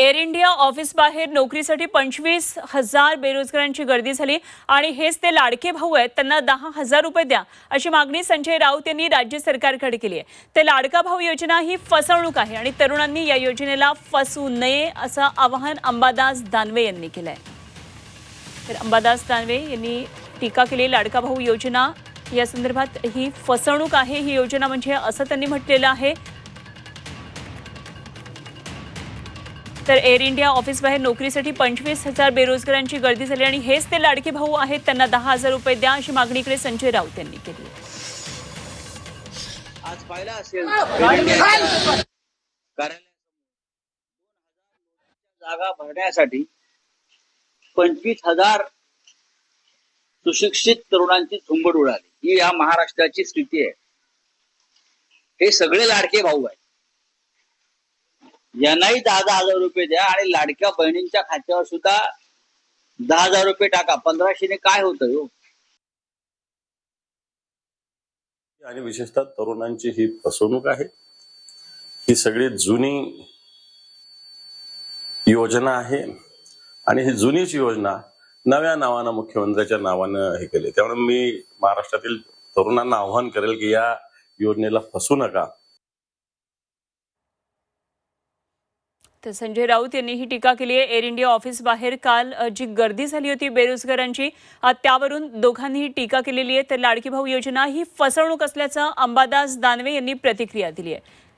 Air India office बाहेर नोकरीसाठी पंचवीस हजार बेरोजगारांची गर्दी झाली आणि हेच ते लाडके भाऊ आहेत त्यांना दहा हजार रुपये द्या अशी मागणी संजय राऊत यांनी राज्य सरकारकडे केली आहे. ते लाडका भाऊ योजना ही फसवणूक आहे आणि तरुणांनी या योजनेला फसू नये असं आवाहन अंबादास दानवे यांनी केलं आहे तर अंबादास दानवे यांनी टीका केली लाडका भाऊ योजना या संदर्भात ही फसवणूक आहे ही योजना म्हणजे असं त्यांनी म्हटलेलं आहे. तर एअर इंडिया ऑफिस बाहेर नोकरीसाठी पंचवीस हजार बेरोजगारांची गर्दी झाली आणि हेच ते लाडके भाऊ आहेत. त्यांना दहा हजार रुपये द्या अशी मागणीकडे संजय राऊत यांनी केली. आज पाहिला असेल. जागा भरण्यासाठी पंचवीस हजार सुशिक्षित तरुणांची झुंबड उडाली. ही या महाराष्ट्राची स्थिती आहे. हे सगळे लाडके भाऊ आहेत. यांनाही दहा दहा हजार रुपये द्या आणि लाडक्या बहिणींच्या खात्यावर सुद्धा दहा हजार रुपये टाका. पंधराशेने काय होतं हो? आणि विशेषतः तरुणांची ही फसवणूक आहे. ही सगळी जुनी योजना आहे आणि ही जुनीच योजना नव्या नावानं मुख्यमंत्र्याच्या नावानं हे केले. त्यामुळे मी महाराष्ट्रातील तरुणांना आव्हान करेल की या योजनेला फसू नका. तर संजय राऊत यांनी ही टीका केली आहे. एअर इंडिया ऑफिस बाहेर काल जी गर्दी झाली होती बेरोजगारांची त्यावरून दोघांनी ही टीका केलेली आहे. तर लाडकी भाऊ योजना ही फसवणूक असल्याचं अंबादास दानवे यांनी प्रतिक्रिया दिली आहे.